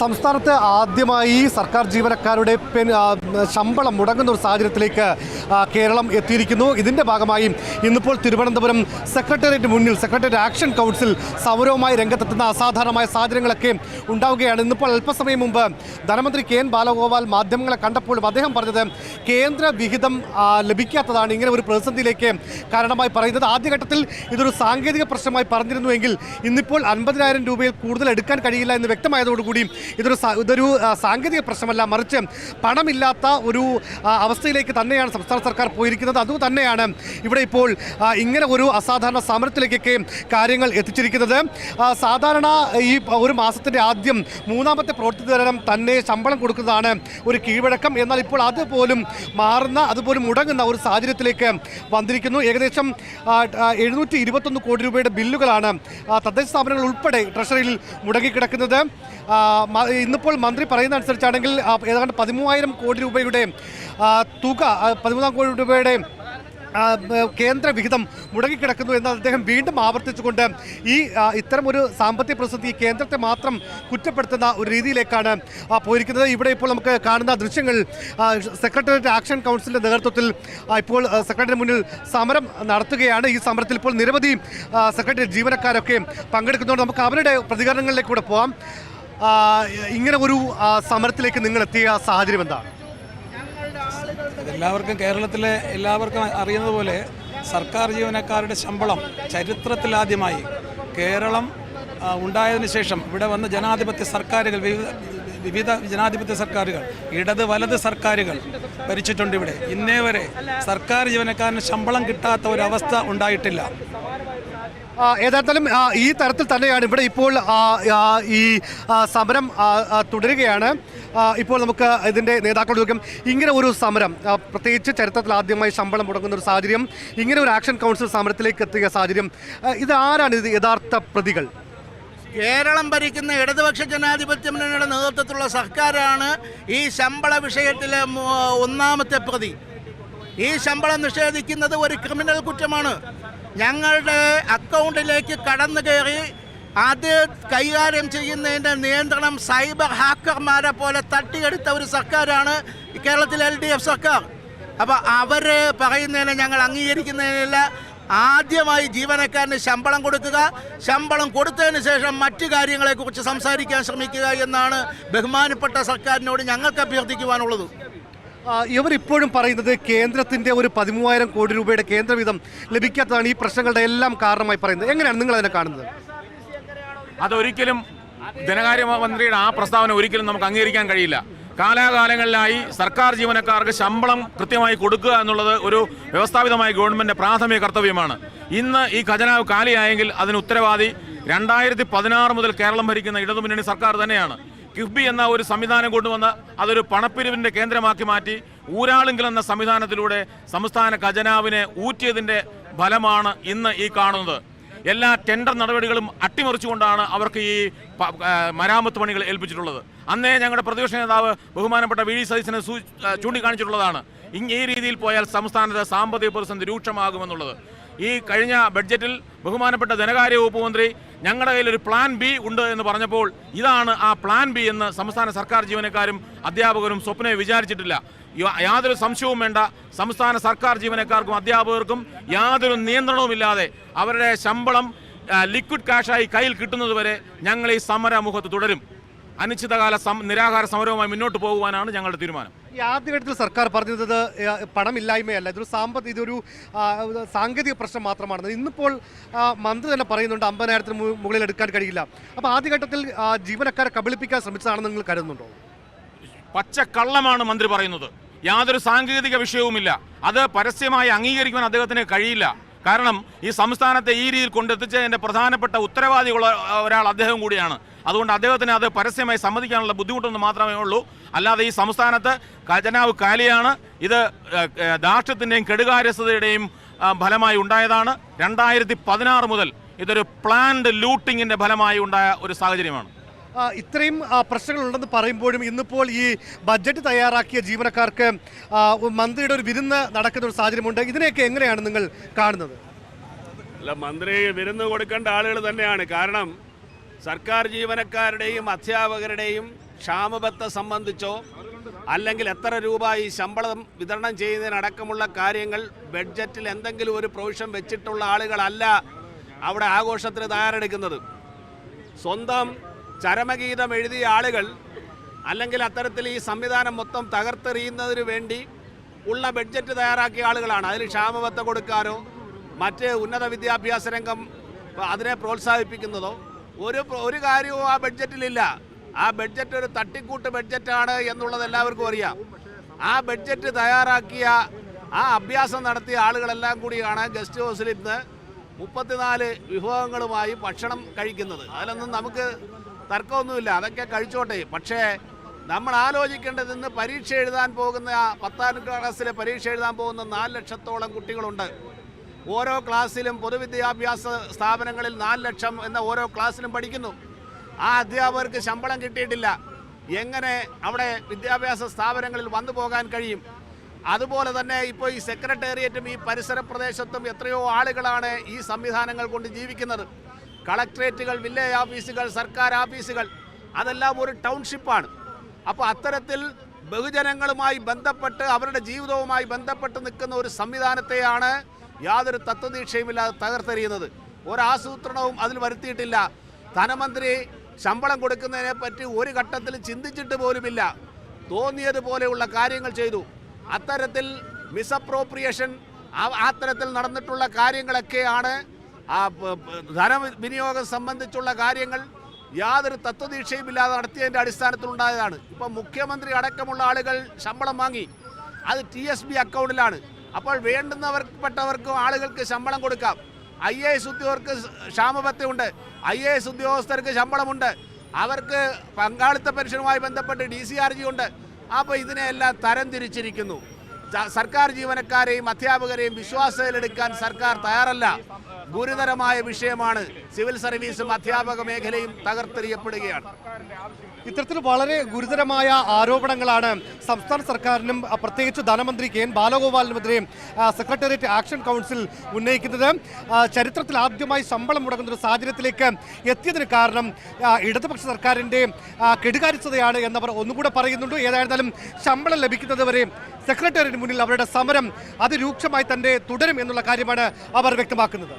സംസ്ഥാനത്ത് ആദ്യമായി സർക്കാർ ജീവനക്കാരുടെ ശമ്പളം മുടങ്ങുന്ന ഒരു സാഹചര്യത്തിലേക്ക് കേരളം എത്തിയിരിക്കുന്നു. ഇതിന്റെ ഭാഗമായി ഇന്നിപ്പോൾ തിരുവനന്തപുരം സെക്രട്ടേറിയറ്റ് മുന്നിൽ സെക്രട്ടേറിയറ്റ് ആക്ഷൻ കൗൺസിൽ സമരവുമായി രംഗത്തെത്തുന്ന അസാധാരണമായ സാഹചര്യങ്ങളൊക്കെ ഉണ്ടാവുകയാണ്. ഇന്നിപ്പോൾ അല്പസമയം മുമ്പ് ധനമന്ത്രി കെ എൻ ബാലഗോപാൽ മാധ്യമങ്ങളെ കണ്ടപ്പോഴും അദ്ദേഹം പറഞ്ഞത് കേന്ദ്ര വിഹിതം ലഭിക്കാത്തതാണ് ഇങ്ങനെ ഒരു പ്രതിസന്ധിയിലേക്ക് കാരണമായി പറയുന്നത്. ആദ്യഘട്ടത്തിൽ ഇതൊരു സാങ്കേതിക പ്രശ്നമായി പറഞ്ഞിരുന്നുവെങ്കിൽ ഇന്നിപ്പോൾ അൻപതിനായിരം രൂപയിൽ കൂടുതൽ എടുക്കാൻ കഴിയില്ല എന്ന് വ്യക്തമായതോടുകൂടി ഇതൊരു ഇതൊരു സാങ്കേതിക പ്രശ്നമല്ല. മറിച്ച് പണമില്ലാത്ത ഒരു അവസ്ഥയിലേക്ക് തന്നെയാണ് സംസ്ഥാന സർക്കാർ പോയിരിക്കുന്നത്. അതുതന്നെയാണ് ഇവിടെ ഇപ്പോൾ ഇങ്ങനെ ഒരു അസാധാരണ സമരത്തിലേക്കൊക്കെ കാര്യങ്ങൾ എത്തിച്ചിരിക്കുന്നത്. സാധാരണ ഈ ഒരു മാസത്തിന്റെ ആദ്യം മൂന്നാമത്തെ പ്രവൃത്തി ദിനം തന്നെ ശമ്പളം കൊടുക്കുന്നതാണ് ഒരു കീഴ്വഴക്കം. എന്നാൽ ഇപ്പോൾ അതുപോലും മാറുന്ന അതുപോലും മുടങ്ങുന്ന ഒരു സാഹചര്യത്തിലേക്ക് വന്നിരിക്കുന്നു. ഏകദേശം എഴുന്നൂറ്റി ഇരുപത്തൊന്ന് കോടി രൂപയുടെ ബില്ലുകളാണ് തദ്ദേശ സ്ഥാപനങ്ങൾ ഉൾപ്പെടെ ട്രഷറിയിൽ മുടങ്ങിക്കിടക്കുന്നത്. ഇന്നിപ്പോൾ മന്ത്രി പറയുന്ന അനുസരിച്ചാണെങ്കിൽ ഏതാണ്ട് പതിമൂവായിരം കോടി രൂപയുടെ തുക പതിമൂന്നാം കോടി രൂപയുടെ കേന്ദ്ര വിഹിതം മുടങ്ങിക്കിടക്കുന്നു എന്ന് അദ്ദേഹം വീണ്ടും ആവർത്തിച്ചുകൊണ്ട് ഈ ഇത്തരമൊരു സാമ്പത്തിക പ്രതിസന്ധി കേന്ദ്രത്തെ മാത്രം കുറ്റപ്പെടുത്തുന്ന ഒരു രീതിയിലേക്കാണ് പോയിരിക്കുന്നത്. ഇവിടെ ഇപ്പോൾ നമുക്ക് കാണുന്ന ദൃശ്യങ്ങൾ സെക്രട്ടേറിയറ്റ് ആക്ഷൻ കൗൺസിലിന്റെ നേതൃത്വത്തിൽ ഇപ്പോൾ സെക്രട്ടറി മുന്നിൽ സമരം നടത്തുകയാണ്. ഈ സമരത്തിൽ ഇപ്പോൾ നിരവധി സെക്രട്ടറി ജീവനക്കാരൊക്കെ പങ്കെടുക്കുന്നതുകൊണ്ട് നമുക്ക് അവരുടെ പ്രതികരണങ്ങളിലേക്ക് കൂടെ പോകാം ഇങ്ങനെ ഒരു സമരത്തിലേക്ക് നിങ്ങൾ എത്തിയ സാഹചര്യം എന്താണ് എല്ലാവർക്കും കേരളത്തിലെ എല്ലാവർക്കും അറിയുന്നത് പോലെ സർക്കാർ ജീവനക്കാരുടെ ശമ്പളം ചരിത്രത്തിലാദ്യമായി കേരളം ഉണ്ടായതിനു ശേഷം ഇവിടെ വന്ന ജനാധിപത്യ സർക്കാരുകൾ വിവിധ വിവിധ ജനാധിപത്യ സർക്കാരുകൾ ഇടത് വലത് സർക്കാരുകൾ ഭരിച്ചിട്ടുണ്ട് ഇവിടെ. ഇന്നേ വരെ സർക്കാർ ജീവനക്കാരന് ശമ്പളം കിട്ടാത്ത ഒരവസ്ഥ ഉണ്ടായിട്ടില്ല. ഏതായാലും ഈ തരത്തിൽ തന്നെയാണ് ഇവിടെ ഇപ്പോൾ ഈ സമരം തുടരുകയാണ്. ഇപ്പോൾ നമുക്ക് ഇതിന്റെ നേതാക്കളോട് ചോദിക്കാം ഇങ്ങനെ ഒരു സമരം പ്രത്യേകിച്ച് ചരിത്രത്തിൽ ആദ്യമായി ശമ്പളം മുടങ്ങുന്ന ഒരു സാഹചര്യം ഇങ്ങനെ ഒരു ആക്ഷൻ കൗൺസിൽ സമരത്തിലേക്ക് എത്തിയ സാഹചര്യം ഇത് ആരാണ് ഇത് യഥാർത്ഥ പ്രതികൾ? കേരളം ഭരിക്കുന്ന ഇടതുപക്ഷ ജനാധിപത്യ മുന്നണിയുടെ നേതൃത്വത്തിലുള്ള സർക്കാരാണ് ഈ ശമ്പള വിഷയത്തിലെ ഒന്നാമത്തെ പ്രതി. ഈ ശമ്പളം നിഷേധിക്കുന്നത് ഒരു ക്രിമിനൽ കുറ്റമാണ്. ഞങ്ങളുടെ അക്കൗണ്ടിലേക്ക് കടന്നു കയറി അത് കൈകാര്യം ചെയ്യുന്നതിന്റെ നിയന്ത്രണം സൈബർ ഹാക്കർമാരെ പോലെ തട്ടിയെടുത്ത ഒരു സർക്കാരാണ് കേരളത്തിലെ എൽ ഡി എഫ് സർക്കാർ. അപ്പോൾ അവർ പറയുന്നതിനെ ഞങ്ങൾ അംഗീകരിക്കുന്നതിനില്ല. ആദ്യമായി ജീവനക്കാരന് ശമ്പളം കൊടുക്കുക. ശമ്പളം കൊടുത്തതിന് ശേഷം മറ്റു കാര്യങ്ങളെക്കുറിച്ച് സംസാരിക്കാൻ ശ്രമിക്കുക എന്നാണ് ബഹുമാനപ്പെട്ട സർക്കാരിനോട് ഞങ്ങൾക്ക് അഭ്യർത്ഥിക്കുവാനുള്ളത്. ഇവർ ഇപ്പോഴും പറയുന്നത് കേന്ദ്രത്തിന്റെ ഒരു പതിമൂവായിരം കോടി രൂപയുടെ കേന്ദ്രവിധം ലഭിക്കാത്തതാണ് ഈ പ്രശ്നങ്ങളുടെ എല്ലാം കാരണമായി പറയുന്നത്. എങ്ങനെയാണ് നിങ്ങൾ അതിനെ കാണുന്നത്? അതൊരിക്കലും ധനകാര്യ മന്ത്രിയുടെ ആ പ്രസ്താവന ഒരിക്കലും നമുക്ക് അംഗീകരിക്കാൻ കഴിയില്ല. കാലാകാലങ്ങളിലായി സർക്കാർ ജീവനക്കാർക്ക് ശമ്പളം കൃത്യമായി കൊടുക്കുക എന്നുള്ളത് ഒരു വ്യവസ്ഥാപിതമായ ഗവൺമെന്റിന്റെ പ്രാഥമിക കർത്തവ്യമാണ്. ഇന്ന് ഈ ഖജനാവ് കാലിയായെങ്കിൽ അതിന് ഉത്തരവാദി രണ്ടായിരത്തി പതിനാറ് മുതൽ കേരളം ഭരിക്കുന്ന ഇടതുമുന്നണി സർക്കാർ തന്നെയാണ്. കിഫ്ബി എന്ന ഒരു സംവിധാനം കൊണ്ടുവന്ന് അതൊരു പണപ്പിരിവിന്റെ കേന്ദ്രമാക്കി മാറ്റി ഊരാളുങ്കൽ എന്ന സംവിധാനത്തിലൂടെ സംസ്ഥാന ഖജനാവിനെ ഊറ്റിയതിന്റെ ഫലമാണ് ഇന്ന് ഈ കാണുന്നത്. എല്ലാ ടെൻഡർ നടപടികളും അട്ടിമറിച്ചുകൊണ്ടാണ് അവർക്ക് ഈ മരാമത്ത് പണികൾ ഏൽപ്പിച്ചിട്ടുള്ളത്. അന്നേ ഞങ്ങളുടെ പ്രതിപക്ഷ നേതാവ് ബഹുമാനപ്പെട്ട വി. ഡി. സതീശനെ ചൂണ്ടിക്കാണിച്ചിട്ടുള്ളതാണ്. ഈ രീതിയിൽ പോയാൽ സംസ്ഥാനത്തെ സാമ്പത്തിക പ്രതിസന്ധി രൂക്ഷമാകുമെന്നുള്ളത്. ഈ കഴിഞ്ഞ ബഡ്ജറ്റിൽ ബഹുമാനപ്പെട്ട ധനകാര്യ വകുപ്പ് മന്ത്രി ഞങ്ങളുടെ കയ്യിൽ ഒരു പ്ലാൻ ബി ഉണ്ട് എന്ന് പറഞ്ഞപ്പോൾ ഇതാണ് ആ പ്ലാൻ ബി എന്ന് സംസ്ഥാന സർക്കാർ ജീവനക്കാരും അധ്യാപകരും സ്വപ്നയെ വിചാരിച്ചിട്ടില്ല. യാതൊരു സംശയവും വേണ്ട. സംസ്ഥാന സർക്കാർ ജീവനക്കാർക്കും അധ്യാപകർക്കും യാതൊരു നിയന്ത്രണവുമില്ലാതെ അവരുടെ ശമ്പളം ലിക്വിഡ് കാഷായി കയ്യിൽ കിട്ടുന്നതുവരെ ഞങ്ങൾ ഈ സമരമുഖത്ത് തുടരും. അനിശ്ചിതകാല നിരാഹാര സമരവുമായി മുന്നോട്ട് പോകുവാനാണ് ഞങ്ങളുടെ തീരുമാനം. ഈ ആദ്യഘട്ടത്തിൽ സർക്കാർ പറഞ്ഞത് പണമില്ലായ്മയല്ല. ഇതൊരു സാമ്പത്തിക ഇതൊരു സാങ്കേതിക പ്രശ്നം മാത്രമാണ്. ഇന്നിപ്പോൾ മന്ത്രി തന്നെ പറയുന്നുണ്ട് അമ്പതിനായിരത്തിന് മുകളിൽ എടുക്കാൻ കഴിയില്ല. അപ്പോൾ ആദ്യഘട്ടത്തിൽ ജീവനക്കാരെ കബളിപ്പിക്കാൻ ശ്രമിച്ചതാണെന്ന് നിങ്ങൾ കരുതുന്നുണ്ടോ? പച്ചക്കള്ളമാണ് മന്ത്രി പറയുന്നത്. യാതൊരു സാങ്കേതിക വിഷയവുമില്ല. അത് പരസ്യമായി അംഗീകരിക്കുവാൻ അദ്ദേഹത്തിന് കഴിയില്ല. കാരണം ഈ സംസ്ഥാനത്തെ ഈ രീതിയിൽ കൊണ്ടെത്തിച്ച കൊണ്ടെത്തിച്ചതിന്റെ പ്രധാനപ്പെട്ട ഉത്തരവാദികളുള്ള ഒരാൾ അദ്ദേഹം കൂടിയാണ്. അതുകൊണ്ട് അദ്ദേഹത്തിന് അത് പരസ്യമായി സമ്മതിക്കാനുള്ള ബുദ്ധിമുട്ടൊന്നും മാത്രമേ ഉള്ളൂ. അല്ലാതെ ഈ സംസ്ഥാനത്ത് ഖജനാവ് കാലിയാണ്. ഇത് ധാർഷ്ട്യത്തിന്റെയും കെടുകാര്യസ്ഥതയുടെയും ഫലമായി ഉണ്ടായതാണ്. രണ്ടായിരത്തി പതിനാറ് മുതൽ ഇതൊരു പ്ലാൻഡ് ലൂട്ടിങ്ങിന്റെ ഫലമായി ഉണ്ടായ ഒരു സാഹചര്യമാണ്. ഇത്രയും പ്രശ്നങ്ങളുണ്ടെന്ന് പറയുമ്പോഴും ഇന്നിപ്പോൾ ഈ ബഡ്ജറ്റ് തയ്യാറാക്കിയ ജീവനക്കാർക്ക് മന്ത്രിയുടെ ഒരു വിരുന്ന് നടക്കുന്ന ഒരു സാഹചര്യമുണ്ട്. ഇതിനെയൊക്കെ എങ്ങനെയാണ് നിങ്ങൾ കാണുന്നത്? അല്ല മന്ത്രി വിരുന്ന് കൊടുക്കേണ്ട ആളുകൾ തന്നെയാണ്. കാരണം സർക്കാർ ജീവനക്കാരുടെയും അധ്യാപകരുടെയും ക്ഷാമബത്തെ സംബന്ധിച്ചോ അല്ലെങ്കിൽ എത്ര രൂപ ഈ ശമ്പളം വിതരണം ചെയ്യുന്നതിനടക്കമുള്ള കാര്യങ്ങൾ ബഡ്ജറ്റിൽ എന്തെങ്കിലും ഒരു പ്രൊവിഷൻ വെച്ചിട്ടുള്ള ആളുകളല്ല അവിടെ ആഘോഷത്തിന് തയ്യാറെടുക്കുന്നത്. സ്വന്തം ചരമഗീതം എഴുതിയ ആളുകൾ അല്ലെങ്കിൽ അത്തരത്തിൽ ഈ സംവിധാനം മൊത്തം തകർത്തെറിയുന്നതിന് വേണ്ടി ഉള്ള ബഡ്ജറ്റ് തയ്യാറാക്കിയ ആളുകളാണ്. അതിൽ ക്ഷാമബത്ത കൊടുക്കാനോ മറ്റ് ഉന്നത വിദ്യാഭ്യാസ രംഗം അതിനെ പ്രോത്സാഹിപ്പിക്കുന്നതോ ഒരു ഒരു കാര്യവും ആ ബഡ്ജറ്റിലില്ല. ആ ബഡ്ജറ്റ് ഒരു തട്ടിക്കൂട്ട് ബഡ്ജറ്റാണ് എന്നുള്ളത് എല്ലാവർക്കും അറിയാം. ആ ബഡ്ജറ്റ് തയ്യാറാക്കിയ ആ അഭ്യാസം നടത്തിയ ആളുകളെല്ലാം കൂടിയാണ് ഗസ്റ്റ് ഹൗസിൽ ഇന്ന് മുപ്പത്തിനാല് വിഭവങ്ങളുമായി ഭക്ഷണം കഴിക്കുന്നത്. അതിലൊന്നും നമുക്ക് തർക്കമൊന്നുമില്ല. അതൊക്കെ കഴിച്ചോട്ടെ. പക്ഷേ നമ്മൾ ആലോചിക്കേണ്ടത് ഇന്ന് പരീക്ഷ എഴുതാൻ പോകുന്ന പത്താം ക്ലാസ്സിലെ പരീക്ഷ എഴുതാൻ പോകുന്ന നാല് ലക്ഷത്തോളം കുട്ടികളുണ്ട്. ഓരോ ക്ലാസ്സിലും പൊതുവിദ്യാഭ്യാസ സ്ഥാപനങ്ങളിൽ നാല് ലക്ഷം എന്ന ഓരോ ക്ലാസ്സിലും പഠിക്കുന്നു. ആ അധ്യാപകർക്ക് ശമ്പളം കിട്ടിയിട്ടില്ല. എങ്ങനെ അവിടെ വിദ്യാഭ്യാസ സ്ഥാപനങ്ങളിൽ വന്നു പോകാൻ കഴിയും? അതുപോലെ തന്നെ ഇപ്പോൾ ഈ സെക്രട്ടേറിയറ്റും ഈ പരിസര പ്രദേശത്തും എത്രയോ ആളുകളാണ് ഈ സംവിധാനങ്ങൾ കൊണ്ട് ജീവിക്കുന്നത്. കളക്ട്രേറ്റുകൾ വില്ലേജ് ഓഫീസുകൾ സർക്കാർ ഓഫീസുകൾ അതെല്ലാം ഒരു ടൗൺഷിപ്പാണ്. അപ്പോൾ അത്തരത്തിൽ ബഹുജനങ്ങളുമായി ബന്ധപ്പെട്ട് അവരുടെ ജീവിതവുമായി ബന്ധപ്പെട്ട് നിൽക്കുന്ന ഒരു സംവിധാനത്തെയാണ് യാതൊരു തത്വദീക്ഷയുമില്ലാതെ തകർത്തെറിയുന്നത്. ഒരാസൂത്രണവും അതിൽ വരുത്തിയിട്ടില്ല. ധനമന്ത്രി ശമ്പളം കൊടുക്കുന്നതിനെ പറ്റി ഒരു ഘട്ടത്തിൽ ചിന്തിച്ചിട്ട് പോലുമില്ല. തോന്നിയതുപോലെയുള്ള കാര്യങ്ങൾ ചെയ്തു. അത്തരത്തിൽ മിസ്അപ്രോപ്രിയേഷൻ അത്തരത്തിൽ നടന്നിട്ടുള്ള കാര്യങ്ങളൊക്കെയാണ് ആ ധനവിനിയോഗം സംബന്ധിച്ചുള്ള കാര്യങ്ങൾ യാതൊരു തത്വദീക്ഷയുമില്ലാതെ നടത്തിയതിന്റെ അടിസ്ഥാനത്തിൽ ഉണ്ടായതാണ് ഇപ്പം മുഖ്യമന്ത്രി അടക്കമുള്ള ആളുകൾ ശമ്പളം വാങ്ങി. അത് ടി എസ് ബി അക്കൗണ്ടിലാണ്. അപ്പോൾ വേണ്ടുന്നവർപ്പെട്ടവർക്കും ആളുകൾക്ക് ശമ്പളം കൊടുക്കാം. ഐ എ എസ് ഉദ്യോഗർക്ക് ക്ഷാമബത്തയുണ്ട് ഐ എ എസ് ഉദ്യോഗസ്ഥർക്ക് ശമ്പളമുണ്ട്. അവർക്ക് പങ്കാളിത്ത പെൻഷനുമായി ബന്ധപ്പെട്ട് ഡി സി ആർ ജി ഉണ്ട് അപ്പോൾ ഇതിനെയെല്ലാം തരംതിരിച്ചിരിക്കുന്നു സർക്കാർ ജീവനക്കാരെയും അധ്യാപകരെയും വിശ്വാസത്തിലെടുക്കാൻ സർക്കാർ തയ്യാറല്ല. ഗുരുതരമായ വിഷയമാണ്. സിവിൽ സർവീസും അധ്യാപക മേഖലയും തകർത്തെറിയപ്പെടുകയാണ്. ഇത്തരത്തിൽ വളരെ ഗുരുതരമായ ആരോപണങ്ങളാണ് സംസ്ഥാന സർക്കാരിനും പ്രത്യേകിച്ച് ധനമന്ത്രി കെ എൻ ബാലഗോപാലിനുമെതിരെയും സെക്രട്ടേറിയറ്റ് ആക്ഷൻ കൗൺസിൽ ഉന്നയിക്കുന്നത്. ചരിത്രത്തിൽ ആദ്യമായി ശമ്പളം മുടങ്ങുന്ന ഒരു സാഹചര്യത്തിലേക്ക് എത്തിയതിന് കാരണം ഇടതുപക്ഷ സർക്കാരിന്റെ കെടുകാര്യസ്ഥതയാണ് എന്നവർ ഒന്നുകൂടെ പറയുന്നുണ്ട്. ഏതായിരുന്നാലും ശമ്പളം ലഭിക്കുന്നത് വരെ സെക്രട്ടേറിയറ്റിന് മുന്നിൽ അവരുടെ സമരം അതിരൂക്ഷമായി തന്നെ തുടരും എന്നുള്ള കാര്യമാണ് അവർ വ്യക്തമാക്കുന്നത്.